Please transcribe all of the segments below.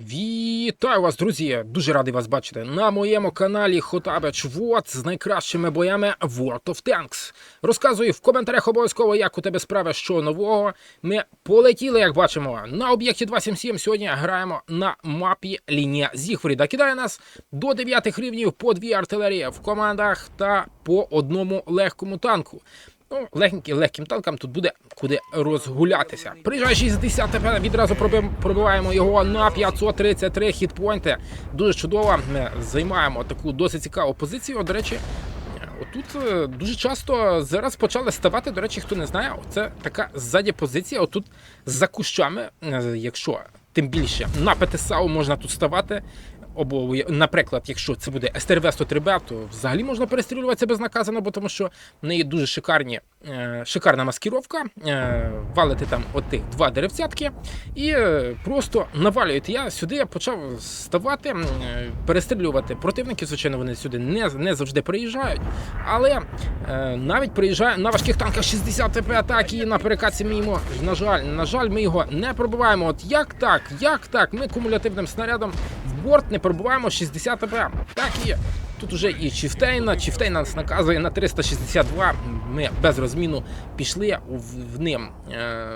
Вітаю вас, друзі! Дуже радий вас бачити на моєму каналі Хотабич Вот з найкращими боями World of Tanks. Розказую в коментарях обов'язково, як у тебе справа, що нового. Ми полетіли, як бачимо, на об'єкті 277. Сьогодні граємо на мапі лінія Зігфріда. Кидає нас до 9 рівнів по дві артилерії в командах та по одному легкому танку. Ну, легеньким, легким танкам тут буде куди розгулятися. Приїжджає 60 ТП, відразу пробиваємо його на 533 хітпойнти. Дуже чудово. Ми займаємо таку досить цікаву позицію. До речі, отут е, дуже часто зараз почали ставати. До речі, хто не знає, це така ззаді позиція. Отут за кущами, е, якщо тим більше на ПТСАУ можна тут ставати. Або, наприклад, якщо це буде СТРВ 103Б, то взагалі можна перестрілюватися безнаказано, бо тому що в неї дуже шикарні, е, шикарна маскировка. Е, валити там отих два деревцятки і е, просто навалюєте. Я сюди почав ставати, перестрілювати противників. Звичайно, вони сюди не, не завжди приїжджають. Але навіть приїжджає на важких танках 60 ТП атаки на перекатці мімо. На жаль, на жаль, ми його не пробиваємо. От як так? Як так? Ми кумулятивним снарядом борт не пробуваємо 60 АБМ. Так і є. Тут уже і Чіфтейна. Чіфтейн нас наказує на 362. Ми без розміну пішли в, ним. Е,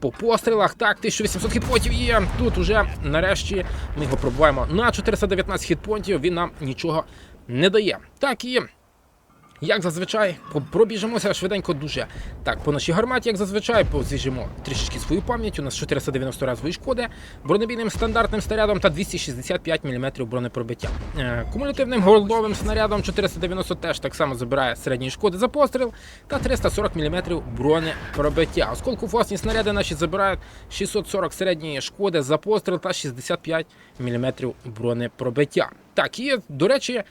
по пострілах, так, 1800 хітпонтів є. Тут уже нарешті ми його пробуваємо на 419 хітпонтів. Він нам нічого не дає. Так і як зазвичай, пробіжимося швиденько дуже. Так, по нашій гарматі, як зазвичай, позіжимо трішечки свою пам'ять. У нас 490 разової шкоди, бронебійним стандартним снарядом та 265 мм бронепробиття. Е, Кумулятивним голдовим снарядом 490 теж так само забирає середньої шкоди за постріл та 340 мм бронепробиття. Оскільки фосні снаряди наші забирають 640 середньої шкоди за постріл та 65 мм бронепробиття. Так, і до речі.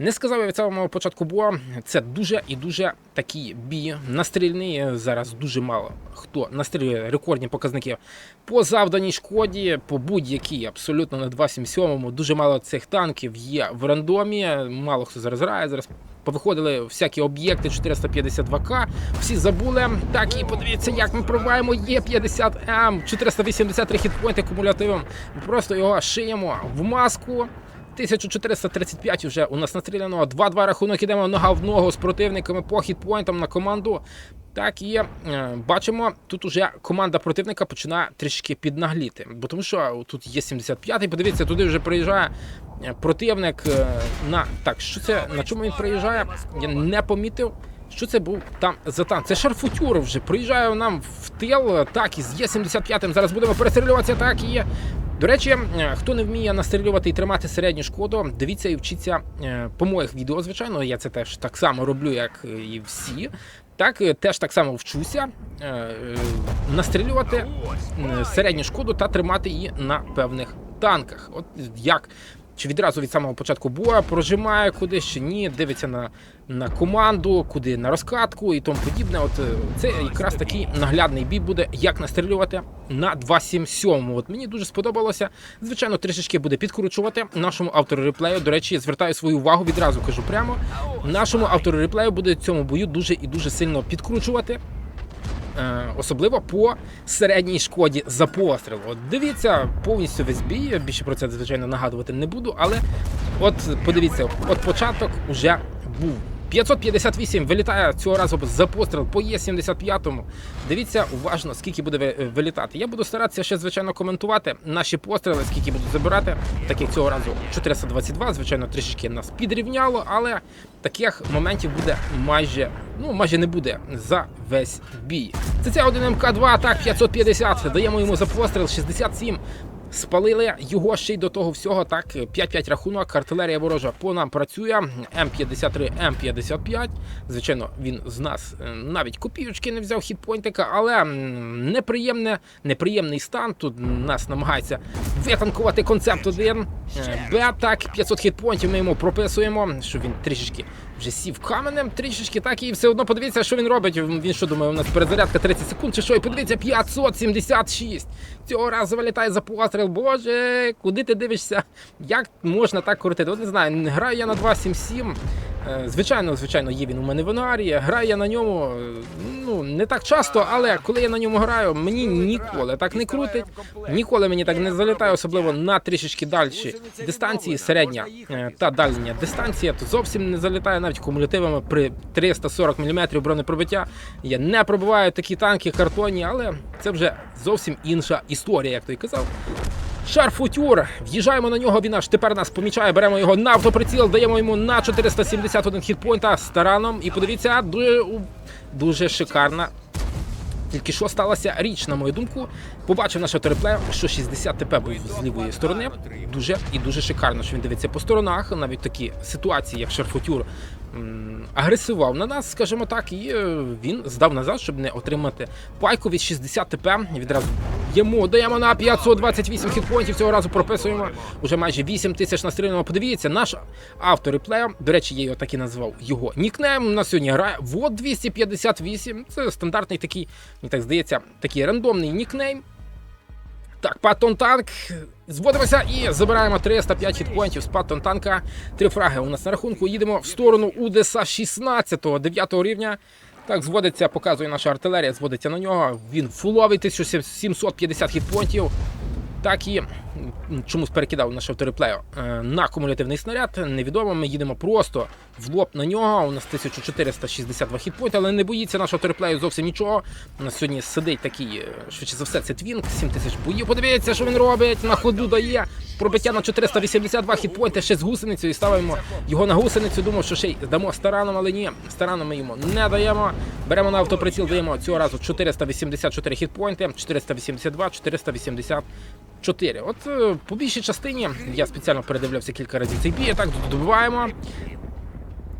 Не сказав я від самого початку бою, це дуже і дуже такий бій настрільний. Зараз дуже мало хто настрілює рекордні показники по завданій шкоді, по будь-якій абсолютно на 277 Дуже мало цих танків є в рандомі. Мало хто зараз грає. Зараз повиходили всякі об'єкти 452К. Всі забули. Так і подивіться, як ми пробиваємо Є50М, 483 хітпойнти кумулятивом. Ми просто його шиємо в маску. 1435 вже у нас настріляно. 2-2 рахунок ідемо нога в ногу з противниками по хітпойнтам на команду. Так і е, бачимо, тут уже команда противника починає трішки піднагліти. Бо тому що тут є 75-й, подивіться, туди вже приїжджає е, противник е, на. Так, що це? На чому він приїжджає? Я не помітив. Що це був там за танк? Це шарфутюр вже приїжджає нам в тил. Так, із Є75. Зараз будемо перестрілюватися. Так і. До речі, е, хто не вміє настрілювати і тримати середню шкоду, дивіться і вчіться е, по моїх відео, звичайно. Я це теж так само роблю, як і всі. Так, е, теж так само вчуся е, е, настрілювати е, середню шкоду та тримати її на певних танках. От як. Чи відразу від самого початку бою прожимає кудись, чи ні, дивиться на, на команду, куди на розкатку і тому подібне. От е, це якраз такий наглядний бій буде, як настрілювати на 277. От мені дуже сподобалося. Звичайно, трішечки буде підкручувати нашому автору реплею. До речі, звертаю свою увагу, відразу кажу прямо. Нашому автору реплею буде цьому бою дуже і дуже сильно підкручувати. Е, Особливо по середній шкоді за постріл. От дивіться повністю весь бій. Більше про це звичайно нагадувати не буду, але от подивіться, от початок уже був. 558 вилітає цього разу за постріл по Є75. Дивіться уважно, скільки буде вилітати. Я буду старатися ще, звичайно, коментувати наші постріли, скільки будуть забирати. Так як цього разу 422, звичайно, трішечки нас підрівняло, але таких моментів буде майже, ну майже не буде за весь бій. Це ця 1 МК2, так, 550. Даємо йому за постріл 67. Спалили його ще й до того всього. Так, 5-5 рахунок. Артилерія ворожа по нам працює. М53, М55. Звичайно, він з нас е, навіть копійочки не взяв хітпойнтика, але неприємне, неприємний стан. Тут нас намагається витанкувати концепт один. Е, Б, так, 500 хітпойнтів ми йому прописуємо, що він трішечки вже сів каменем, трішечки так і все одно подивіться, що він робить. Він що думає, у нас перезарядка 30 секунд чи що, і подивіться, 576. Цього разу вилітає за постріл. Боже, куди ти дивишся? Як можна так крутити? От не знаю, граю я на 2.7.7. Е, Звичайно, звичайно, є він у мене в Енуарі. Граю я на ньому ну, не так часто, але коли я на ньому граю, мені ніколи так не крутить, ніколи мені так не залітає, особливо на трішечки далі дистанції, середня е, та дальня дистанція, то зовсім не залітає навіть кумулятивами при 340 мм бронепробиття. Я не пробиваю такі танки картонні, але це вже зовсім інша історія, як той казав. Шарфутюр, в'їжджаємо на нього. Він аж тепер нас помічає. Беремо його на автоприціл, даємо йому на 471 хітпойнта з тараном. І подивіться, дуже, дуже шикарна. Тільки що сталася річ, на мою думку, побачив наш автореплеєр, що 60 ТП був з лівої сторони. Дуже і дуже шикарно, що він дивиться по сторонах. Навіть такі ситуації, як Шарфутюр м, агресивував на нас, скажімо так, і е, він здав назад, щоб не отримати пайку від 60 ТП. Відразу йому даємо на 528 хітпоінтів. Цього разу прописуємо уже майже 8 тисяч настріляно. Подивіться, наш автореплеєр, до речі, я його так і назвав його нікнейм. На сьогодні грає вот 258. Це стандартний такий, мені так здається, такий рандомний нікнейм. Так, Паттон танк. Зводимося і забираємо 305 хітпоінтів з Паттон танка. Три фраги у нас на рахунку. Їдемо в сторону УДСА 16 9 рівня. Так, зводиться, показує наша артилерія, зводиться на нього. Він фуловий 1750 хітпонтів. Так і чомусь перекидав наш автореплеєр е, на кумулятивний снаряд. Невідомо. Ми їдемо просто в лоб на нього. У нас 1462 хітпойнти, але не боїться наш автореплеєр зовсім нічого. У нас сьогодні сидить такий, е, швидше за все, це твінк, 7000 боїв. Подивіться, що він робить. На ходу дає. Пробиття на 482 хітпойнти ще з гусеницею і ставимо його на гусеницю. Думав, що ще й дамо стараном, але ні, стараном ми йому не даємо. Беремо на автоприціл, даємо цього разу 484 хітпойнти, 482, 484. От е, по більшій частині я спеціально передивлявся кілька разів цей бій. Так добиваємо.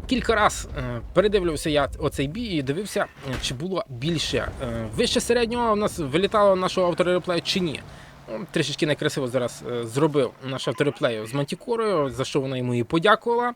Кілька раз е, передивлювався я оцей бій і дивився, е, чи було більше вище середнього у нас вилітало нашого автореплею чи ні. Ну, Трішечки некрасиво зараз зробив наш автореплею з Мантікорою, за що вона йому і подякувала.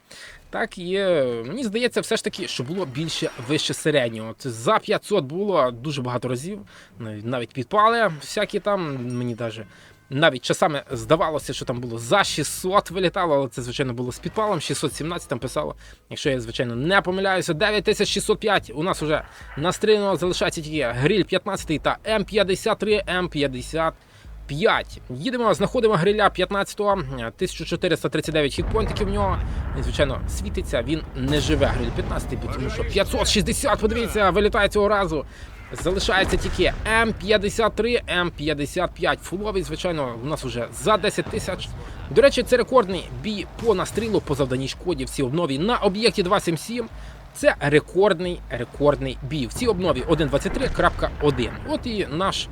Так і мені здається, все ж таки, що було більше вище середнього. От за 500 було дуже багато разів, навіть- навіть підпали всякі там. Мені даже навіть часами здавалося, що там було за 600 вилітало, але це звичайно було з підпалом. 617 там писало. Якщо я звичайно не помиляюся, 9605 у нас вже настріляно залишається тільки гриль 15 та М53 М50. 5. Їдемо, знаходимо гриля 15-го, 1439 хітпойнтиків в нього. Він, звичайно, світиться, він не живе гриль 15, тому що 560, подивіться, вилітає цього разу. Залишається тільки М53, М55. Фуловий, звичайно, у нас вже за 10 тисяч. До речі, це рекордний бій по настрілу по завданій шкоді в цій обнові на об'єкті 277. Це рекордний рекордний бій. В цій обнові 1.23.1. От і наш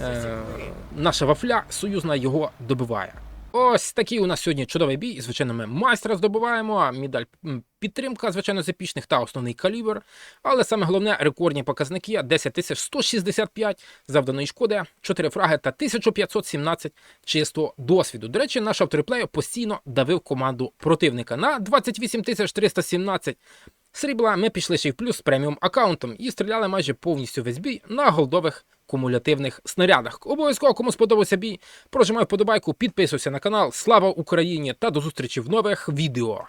е, наша вафля союзна його добиває. Ось такий у нас сьогодні чудовий бій. Звичайно, ми майстра здобуваємо. Медаль підтримка, звичайно, з епічних та основний калібр. Але саме головне рекордні показники 10 165 завданої шкоди, 4 фраги та 1517 чистого досвіду. До речі, наш автореплеєр постійно давив команду противника на 28 317 срібла. Ми пішли ще й в плюс з преміум аккаунтом і стріляли майже повністю весь бій на голдових кумулятивних снарядах. Обов'язково, кому сподобався бій, прожимай вподобайку, підписуйся на канал. Слава Україні та до зустрічі в нових відео.